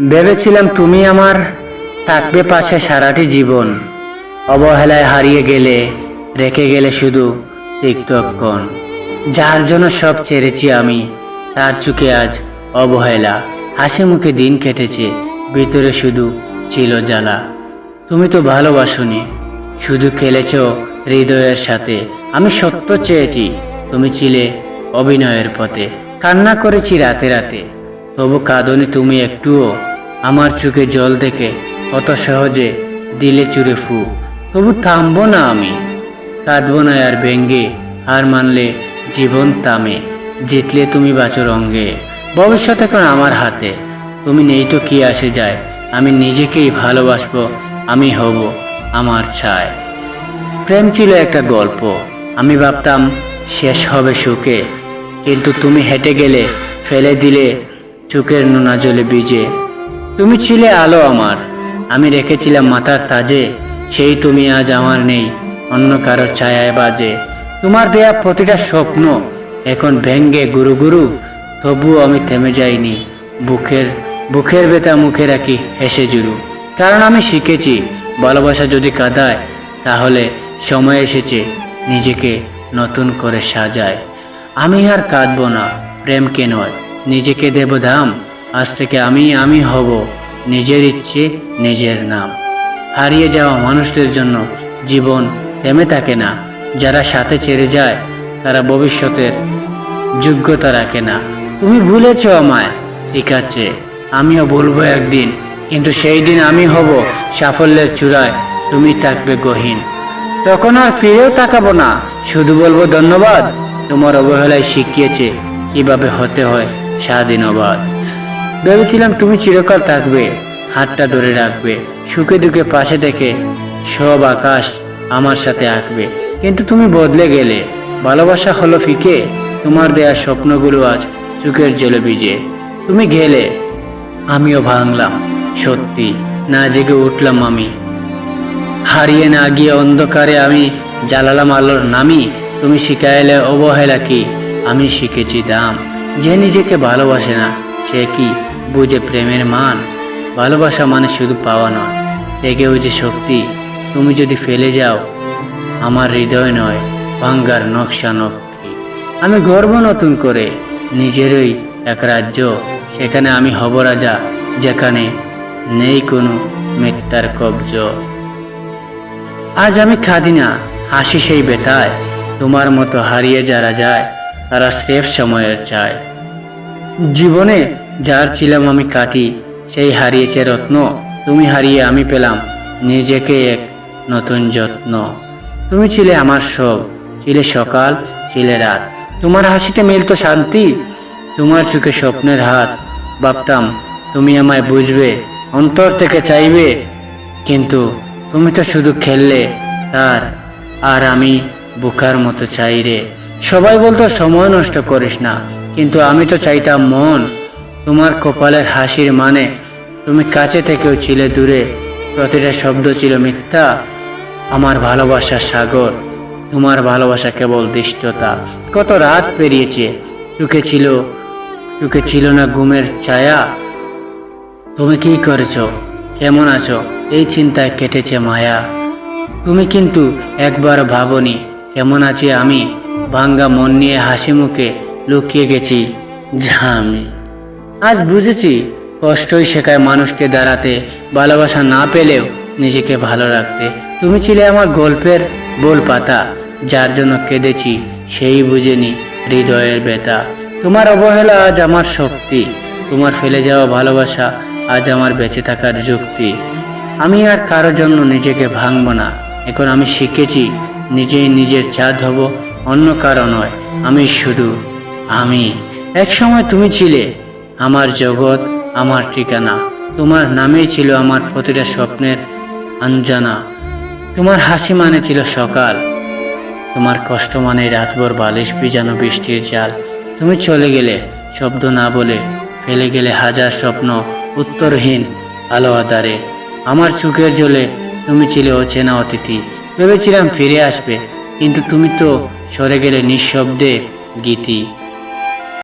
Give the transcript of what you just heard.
ভেবেছিলাম তুমি আমার থাকবে পাশে সারাটি জীবন। অবহেলায় হারিয়ে গেলে, রেখে গেলে শুধু তিক্তক্ষণ যার জন্য সব ছেড়েছি আমি, তার চুকে আজ অবহেলা। হাসি মুখে দিন কেটেছে, ভিতরে শুধু ছিল জ্বালা। তুমি তো ভালোবাসনি, শুধু খেলেছ হৃদয়ের সাথে। আমি সত্য চেয়েছি, তুমি ছিলে অভিনয়ের পথে। কান্না করেছি রাতে রাতে। তবু কাঁদনি তুমি একটুও। আমার চোখে জল দেখে অত সহজে দিলে চুরে ফু। তবু থামবো না আমি। কাঁদবো না আর ভেঙ্গে হার মানলে জীবন তামে। জিতলে তুমি বাঁচো রঙ্গে। ভবিষ্যৎ এখন আমার হাতে? তুমি নেই তো কি আসে যায়? আমি নিজেকেই ভালোবাসবো, আমি হব আমার ছায়। প্রেম ছিল একটা গল্প। আমি ভাবতাম, শেষ হবে সুখে। কিন্তু তুমি হেঁটে গেলে, ফেলে দিলে চোখের নোনা জলে ভিজে। তুমি ছিলে আলো আমার, আমি রেখেছিলাম মাথার তাজে, সেই তুমি আজ আমার নেই, অন্য কারোর ছায়ায় বাজে। তোমার দেয়া প্রতিটা স্বপ্ন এখন ভেঙ্গে গুরু গুরু, তবুও আমি থেমে যাইনি, বুকের বুকের বেতা মুখে রাখি হেসে জুড়ু কারণ আমি শিখেছি, ভালোবাসা যদি কাঁদায়, তাহলে সময় এসেছে, নিজেকে নতুন করে সাজায়। আমি আর কাঁদবো না প্রেমকে নয়। নিজেকে দেব দাম আজ থেকে আমি আমি হব নিজের ইচ্ছে, নিজের নাম। হারিয়ে যাওয়া মানুষদের জন্য জীবন থেমে থাকে না। যারা সাথে ছেড়ে যায়, তারা ভবিষ্যতের যোগ্যতা রাখে না। তুমি ভুলেছ আমায়। ঠিক আছে, আমিও ভুলবো একদিন, কিন্তু সেই দিন আমি হব সাফল্যের চূড়ায়। তুমি থাকবে গহীন। তখন আর ফিরেও তাকাবো না। শুধু বলব ধন্যবাদ। তোমার অবহেলায় শিখিয়েছে কীভাবে হতে হয়। স্বাধীনবাদ ভেবেছিলাম তুমি চিরকাল থাকবে, হাতটা ধরে রাখবে, সুখে দুঃখে পাশে দেখে সব আকাশ আমার সাথে আঁকবে। কিন্তু তুমি বদলে গেলে, ভালোবাসা হলো ফিকে, তোমার দেয়া স্বপ্নগুলো আজ চোখের জলে ভিজে। তুমি গেলে, আমিও ভাঙলাম, সত্যি না জেগে উঠলাম আমি। হারিয়ে না গিয়ে অন্ধকারে আমি জ্বালালাম আলোর নামি তুমি শিখাইলে অবহেলা কি, আমি শিখেছি দাম। যে নিজেকে ভালোবাসে না, সে কি বুঝে প্রেমের মান? ভালোবাসা মানে শুধু পাওয়া নয় এগেও যে শক্তি, তুমি যদি ফেলে যাও, আমার হৃদয় নয়, ভাঙ্গার নকশা নক্ষী আমি গর্ব নতুন করে, নিজেরই এক রাজ্য, সেখানে আমি হব রাজা, যেখানে নেই কোনো মিথ্যার কবজ। আজ আমি খাদি না, হাসি সেই বেটায় তোমার মতো হারিয়ে যারা যায় তারা স্রেফ সময়ের চায়। জীবনে যার ছিলাম আমি কাটি সেই হারিয়েছে রত্ন। তুমি হারিয়ে আমি পেলাম নিজেকে এক নতুন যত্ন। তুমি ছিলে আমার সব, ছিলে সকাল, ছিলে রাত। তোমার হাসিতে মিলতো শান্তি, তোমার চোখে স্বপ্নের হাত। ভাবতাম, তুমি আমায় বুঝবে, অন্তর থেকে চাইবে। কিন্তু তুমি তো শুধু খেললে, তার আর আমি বোকার মতো চাই রে। সবাই বলতো, সময় নষ্ট করিস না। কিন্তু আমি তো চাইতাম, মন, তোমার কপালের হাসির মানে তুমি কাছে থেকেও ছিলে দূরে। প্রতিটা শব্দ ছিল মিথ্যা। আমার ভালোবাসার সাগর, তোমার ভালোবাসা কেবল দৃষ্টতা। কত রাত পেরিয়েছে চোখে ছিল চোখে ছিল না ঘুমের ছায়া। তুমি কি করেছ? কেমন আছো? এই চিন্তায় কেটেছে মায়া। তুমি কিন্তু একবার ভাবনি, কেমন আছি আমি? ভাঙ্গা মন নিয়ে হাসি মুখে লুকিয়ে গেছি ঝামি। আজ বুঝেছি কষ্টই শেখায় মানুষকে দাঁড়াতে, ভালোবাসা না পেলেও নিজেকে ভালো রাখতে। তুমি ছিলে আমার গল্পের বোল পাতা, যার জন্য কেঁদেছি সেই বুঝেনি হৃদয়ের ব্যথা। তোমার অবহেলা আজ আমার শক্তি, তোমার ফেলে যাওয়া ভালোবাসা আজ আমার বেঁচে থাকার যুক্তি। আমি আর কারোর জন্য নিজেকে ভাঙবো না, এখন আমি শিখেছি নিজেই নিজের চাঁদ হব অন্য কারও নয়, আমি শুধু আমি। এক সময় তুমি ছিলে আমার জগৎ, আমার ঠিকানা। তোমার নামেই ছিল আমার প্রতিটা স্বপ্নের আঞ্জানা। তোমার হাসি মানে ছিল সকাল। তোমার কষ্ট মানে রাতভর বালিশ ভিজানো বৃষ্টির জাল। তুমি চলে গেলে শব্দ না বলে, ফেলে গেলে হাজার স্বপ্ন, উত্তরহীন আলো আধারে আমার চোখের জলে তুমি ছিলে অচেনা অতিথি। ভেবেছিলাম ফিরে আসবে, কিন্তু তুমি তো সরে গেলে নিঃশব্দে গীতি।